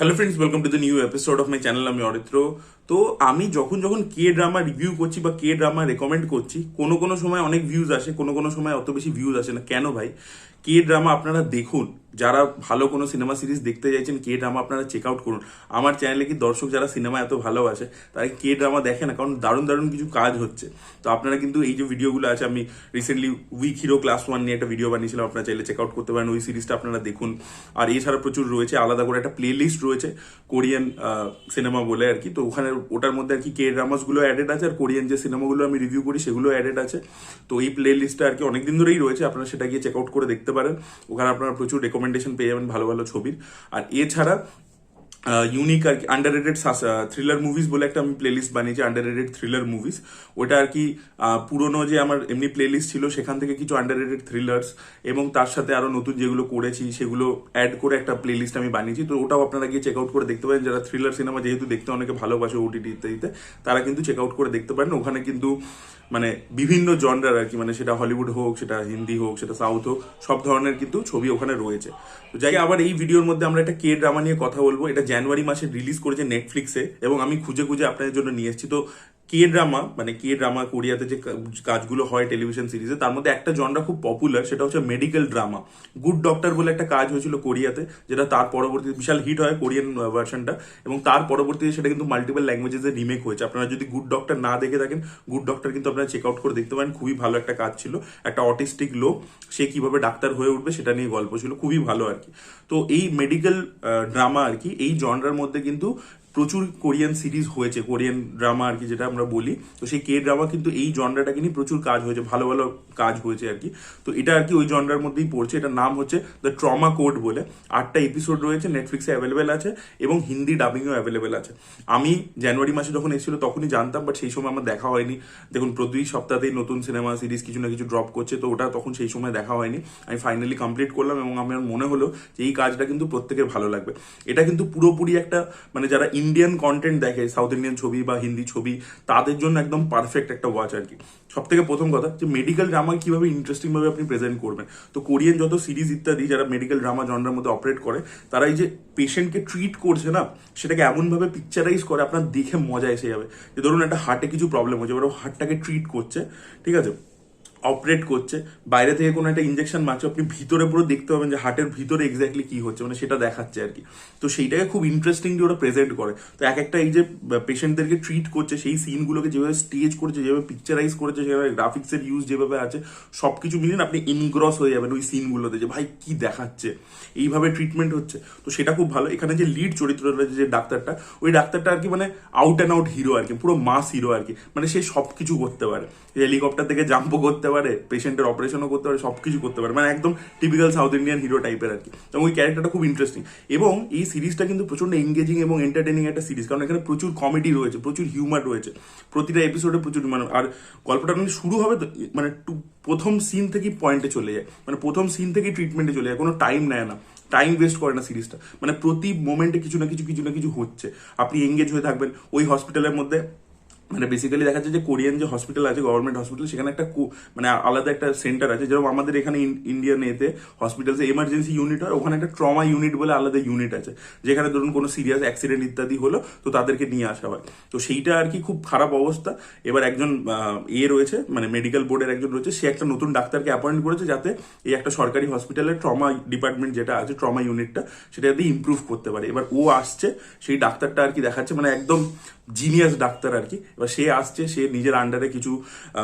Hello friends, welcome to the new episode of my channel. I'm Yoditro. তো আমি যখন যখন কে ড্রামা রিভিউ করছি বা কে ড্রামা রেকমেন্ড করছি, কোনো কোনো সময় অনেক ভিউজ আসে, কোনো কোনো সময় অত বেশি ভিউজ আসে না। কেন ভাই? কে ড্রামা আপনারা দেখুন। যারা ভালো কোনো সিনেমা সিরিজ দেখতে চাইছেন কে ড্রামা আপনারা চেক আউট করুন। আমার চ্যানেলে কি দর্শক যারা সিনেমা এত ভালোবাসে তারা কে ড্রামা দেখে না, কারণ দারুণ দারুণ কিছু কাজ হচ্ছে। তো আপনারা কিন্তু এই যে ভিডিওগুলো আছে, আমি recently Weak Hero Class One নিয়ে একটা ভিডিও বানিয়েছিলাম, আপনারা চাইলে চেক আউট করতে পারেন। ওই সিরিজটা আপনারা দেখুন। আর এছাড়া প্রচুর রয়েছে, আলাদা করে একটা প্লে লিস্ট রয়েছে কোরিয়ান সিনেমা বলে আর কি। তো ওখানে ওটার মধ্যে আর কি কে ড্রামাসগুলো অ্যাডেড আছে, আর কোরিয়ান যে সিনেমাগুলো আমি রিভিউ করি, সেগুলো অ্যাডেড আছে। তো এই প্লে লিস্টটা আর কি অনেকদিন ধরেই রয়েছে, আপনারা সেটা গিয়ে চেক আউট করে দেখতে পারেন। ওখানে আপনারা প্রচুর রেকমেন্ডেশন পেয়ে যাবেন ভালো ভালো ছবির। আর এছাড়া ইউনিক আর কি আন্ডার রেটেড থ্রিলার মুভিজ বলে একটা আমি প্লেলিস্ট বানিয়েছি আন্ডার রেটেড থ্রিলার মুভিজ ওটা আর কি পুরনো যে আমার এমনি প্লেলিস্ট ছিল, সেখান থেকে কিছু আন্ডার রেটেড থ্রিলার্স এবং তার সাথে আরও নতুন যেগুলো করেছি, সেগুলো অ্যাড করে একটা প্লেলিস্ট আমি বানিয়েছি। তো ওটাও আপনারা গিয়ে চেক আউট করে দেখতে পারেন। যারা থ্রিলার সিনেমা যেহেতু দেখতে অনেকে ভালোবাসে ওটিটি ইত্যাদিতে তারা কিন্তু চেক আউট করে দেখতে পারেন। ওখানে কিন্তু মানে বিভিন্ন জনরার আর কি মানে সেটা হলিউড হোক, সেটা হিন্দি হোক, সেটা সাউথ হোক, সব ধরনের কিন্তু ছবি ওখানে রয়েছে। তো যাই আবার এই ভিডিওর মধ্যে আমরা একটা কে ড্রামা নিয়ে কথা বলব। এটা জানুয়ারি মাসে রিলিজ করেছে নেটফ্লিক্সে এবং আমি খুঁজে খুঁজে আপনাদের জন্য নিয়ে এসেছি। তো কে ড্রামা মানে কে ড্রামা কোরিয়াতে যে কাজগুলো হয় টেলিভিশন সিরিজে তার মধ্যে একটা জনরা খুব পপুলার সেটা হচ্ছে মেডিকেল ড্রামা গুড ডক্টর বলে একটা কাজ হয়েছিল কোরিয়াতে যেটা তার পরবর্তী বিশাল হিট হয় কোরিয়ান ভার্সনটা এবং তার পরবর্তীতে সেটা কিন্তু মাল্টিপল ল্যাঙ্গুয়েজেসে রিমেক হয়েছে। আপনারা যদি গুড ডক্টর না দেখে থাকেন গুড ডক্টর কিন্তু আপনারা চেক আউট করে দেখতে পারেন, খুবই ভালো একটা কাজ ছিল। একটা অটিস্টিক লোক, সে কীভাবে ডাক্তার হয়ে উঠবে সেটা নিয়ে গল্প ছিল, খুবই ভালো আর কি। তো এই মেডিকেল ড্রামা আর কি, এই জনরার মধ্যে কিন্তু প্রচুর কোরিয়ান সিরিজ হয়েছে, কোরিয়ান ড্রামা আর কি যেটা আমরা বলি। তো সেই কে ড্রামা কিন্তু এই জনরাটাকে নিয়ে প্রচুর কাজ হয়েছে, ভালো ভালো কাজ হয়েছে আর কি। তো এটা আর কি ওই জনরার মধ্যেই পড়ছে, এটার নাম হচ্ছে দ্য ট্রমা কোড বলে। আটটা এপিসোড রয়েছে নেটফ্লিক্সে অ্যাভেলেবেল আছে এবং হিন্দি ডাবিংও অ্যাভেলেবেল আছে। আমি জানুয়ারি মাসে যখন এসেছিল তখনই জানতাম বাট সেই সময় আমার দেখা হয়নি। দেখুন, প্রতি সপ্তাহতেই নতুন সিনেমা সিরিজ কিছু না কিছু ড্রপ করছে, তো ওটা তখন সেই সময় দেখা হয়নি। আমি ফাইনালি কমপ্লিট করলাম এবং আমার মনে হলো যে এই কাজটা কিন্তু প্রত্যেকের ভালো লাগবে। এটা কিন্তু পুরোপুরি একটা মানে যারা ইন্ডিয়ান কন্টেন্ট দেখে সাউথ ইন্ডিয়ান ছবি বা হিন্দি ছবি, তাদের জন্য একদম পারফেক্ট একটা ওয়াচ আর কি। সব থেকে প্রথম কথা যে মেডিকেল ড্রামা কীভাবে ইন্টারেস্টিং ভাবে আপনি প্রেজেন্ট করবেন। তো কোরিয়ান যত সিরিজ ইত্যাদি যারা মেডিকেল ড্রামা জনরার মধ্যে অপারেট করে, তারা এই যে পেশেন্টকে ট্রিট করছে না, সেটাকে এমনভাবে পিকচারাইজ করে আপনার দেখে মজা এসে যাবে। যে ধরুন একটা হার্টে কিছু প্রবলেম হচ্ছে, এবার হার্টটাকে ট্রিট করছে, ঠিক আছে? অপারেট করছে, বাইরে থেকে কোনো একটা ইঞ্জেকশন মারছে, আপনি ভিতরে পুরো দেখতে পাবেন যে হার্টের ভিতরে এক্স্যাক্টলি কি হচ্ছে মানে সেটা দেখাচ্ছে আর কি। তো সেইটাকে খুব ইন্টারেস্টিংলি ওরা প্রেজেন্ট করে। তো এক একটা এই যে পেশেন্টদেরকে ট্রিট করছে, সেই সিনগুলোকে যেভাবে স্টেজ করেছে, যেভাবে পিকচারাইজ করেছে, যেভাবে গ্রাফিক্সের ইউজ যেভাবে আছে, সবকিছু মিলিয়ে না আপনি ইনগ্রস হয়ে যাবেন ওই সিনগুলোতে যে, ভাই, কি দেখাচ্ছে? এইভাবে ট্রিটমেন্ট হচ্ছে। তো সেটা খুব ভালো। এখানে যে লিড চরিত্র রয়েছে, যে ডাক্তারটা, ওই ডাক্তারটা আর কি মানে আউট অ্যান্ড আউট হিরো আর কি, পুরো মাস হিরো আর কি। মানে সে সব কিছু করতে পারে। হেলিকপ্টার থেকে জাম্পও করতে পারে পেশেন্টের অপারেশনও করতে পারে সব কিছু করতে পারে। মানে একদম টিপিক্যাল সাউথ ইন্ডিয়ান হিরো টাইপের আর কি। এবং ওই ক্যারেক্টারটা খুব ইন্টারেস্টিং এবং এই সিরিজটা কিন্তু প্রচণ্ড এঙ্গেজিং এবং এন্টারটেনিং একটা সিরিজ কারণ এখানে প্রচুর কমেডি রয়েছে, প্রচুর হিউমার রয়েছে। প্রতিটা এপিসোডে প্রচুর মানে আর গল্পটা মানে শুরু হবে মানে প্রথম সিন থেকেই পয়েন্টে চলে যায়। মানে প্রথম সিন থেকেই ট্রিটমেন্টে চলে যায়। কোনো টাইম নেয় না। টাইম ওয়েস্ট করে না সিরিজটা মানে প্রতি মোমেন্টে কিছু না কিছু কিছু না কিছু হচ্ছে। আপনি এঙ্গেজ হয়ে থাকবেন। ওই হসপিটালের মধ্যে মানে বেসিক্যালি দেখা যাচ্ছে যে কোরিয়ান যে হসপিটাল আছে গভর্নমেন্ট হসপিটাল সেখানে একটা মানে আলাদা একটা সেন্টার আছে। যেরকম আমাদের এখানে ইন্ডিয়ান এতে হসপিটালসে এমার্জেন্সি ইউনিট হয়, ওখানে একটা ট্রমা ইউনিট বলে আলাদা ইউনিট আছে। যেখানে ধরুন কোনো সিরিয়াস অ্যাক্সিডেন্ট ইত্যাদি হলো, তো তাদেরকে নিয়ে আসা হয়। তো সেইটা আর কি খুব খারাপ অবস্থা। এবার একজন এ রয়েছে মানে মেডিকেল বোর্ডের একজন রয়েছে, সে একটা নতুন ডাক্তারকে অ্যাপয়েন্ট করেছে যাতে এই একটা সরকারি হসপিটালের ট্রমা ডিপার্টমেন্ট যেটা আছে ট্রমা ইউনিটটা সেটা যাতে ইমপ্রুভ করতে পারে। এবার ও আসছে, সেই ডাক্তারটা আর কি দেখাচ্ছে মানে একদম জিনিয়াস ডাক্তার আর কি। এবার সে আসছে, সে নিজের আন্ডারে কিছু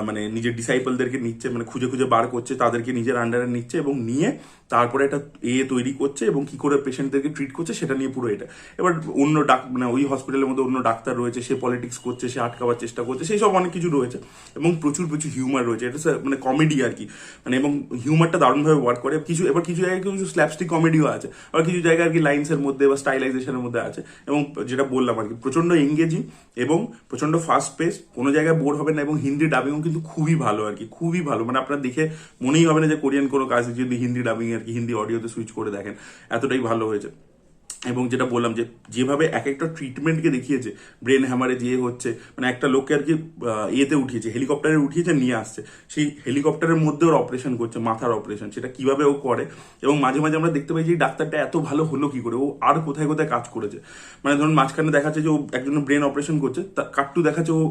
মানে নিজের ডিসাইপলদেরকে নিচ্ছে মানে খুঁজে খুঁজে বার করছে, তাদেরকে নিজের আন্ডারে নিচ্ছে এবং নিয়ে তারপরে একটা এ তৈরি করছে এবং কি করে পেশেন্টদেরকে ট্রিট করছে সেটা নিয়ে পুরো এটা। এবার অন্য ডাক মানে ওই হসপিটালের মধ্যে অন্য ডাক্তার রয়েছে, সে পলিটিক্স করছে, সে আটকাবার চেষ্টা করছে, সেই সব অনেক কিছু রয়েছে এবং প্রচুর প্রচুর হিউমার রয়েছে। এটা মানে কমেডি আর কি। মানে এবং হিউমারটা দারুণভাবে ওয়ার্ক করে। কিছু, এবার কিছু জায়গায় কিছু স্ল্যাপস্টিক কমেডিও আছে। আবার কিছু জায়গায় আর কি লাইন্সের মধ্যে বা স্টাইলাইজেশনের মধ্যে আছে। এবং যেটা বললাম আর কি প্রচণ্ড এঙ্গেজিং এবং প্রচণ্ড ফাস্ট পেস কোনো জায়গায় বোর হবে না এবং হিন্দি ডাবিংও কিন্তু খুবই ভালো আর কি, খুবই ভালো। মানে আপনার দেখে মনেই হবে না যে কোরিয়ান কোনো কাজ যদি হিন্দি ডাবিং আর কি, হিন্দি অডিওতে সুইচ করে দেখেন, এতটাই ভালো হয়েছে। এবং যেটা বললাম যে যেভাবে এক একটা ট্রিটমেন্টকে দেখিয়েছে ব্রেন হ্যামারে যে হচ্ছে মানে একটা লোককে আর কি ইয়েতে উঠিয়েছে হেলিকপ্টারে উঠিয়েছে, নিয়ে আসছে। সেই হেলিকপ্টারের মধ্যে ওর অপারেশন করছে, মাথার অপারেশন সেটা কীভাবে ও করে এবং মাঝে মাঝে আমরা দেখতে পাই যে ডাক্তারটা এত ভালো হলো কি করে, ও আর কোথায় কোথায় কাজ করেছে। মানে ধরুন মাঝখানে দেখাচ্ছে যে ও একজন ব্রেন অপারেশন করছে কাট্টু দেখাচ্ছে ও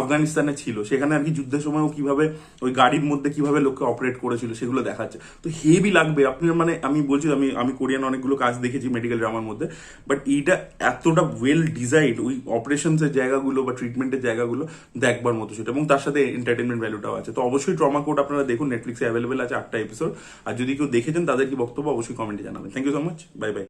আফগানিস্তানে ছিল, সেখানে আর কি যুদ্ধের সময় ও কীভাবে, ওই গাড়ির মধ্যে কীভাবে লোককে অপারেট করেছিল, সেগুলো দেখাচ্ছে তো হেভি লাগবে আপনার মানে আমি বলছি, আমি আমি কোরিয়ান অনেকগুলো কাজ দেখেছি মেডিকেল ড্রামার মধ্যে। বাট এইটা এতটা ওয়েল ডিজাইড ওই অপারেশনসের জায়গাগুলো বা ট্রিটমেন্টের জায়গাগুলো দেখবার মতো সেটা। এবং তার সাথে এন্টারটেনমেন্ট ভ্যালুটাও আছে। তো অবশ্যই ট্রমা কোড আপনারা দেখুন নেটফ্লিক্সে অ্যাভেলেবেল আছে আটটা এপিসোড আর যদি কেউ দেখেছেন তাদের কি বক্তব্য, অবশ্যই কমেন্টে জানাবেন। Thank you so much bye bye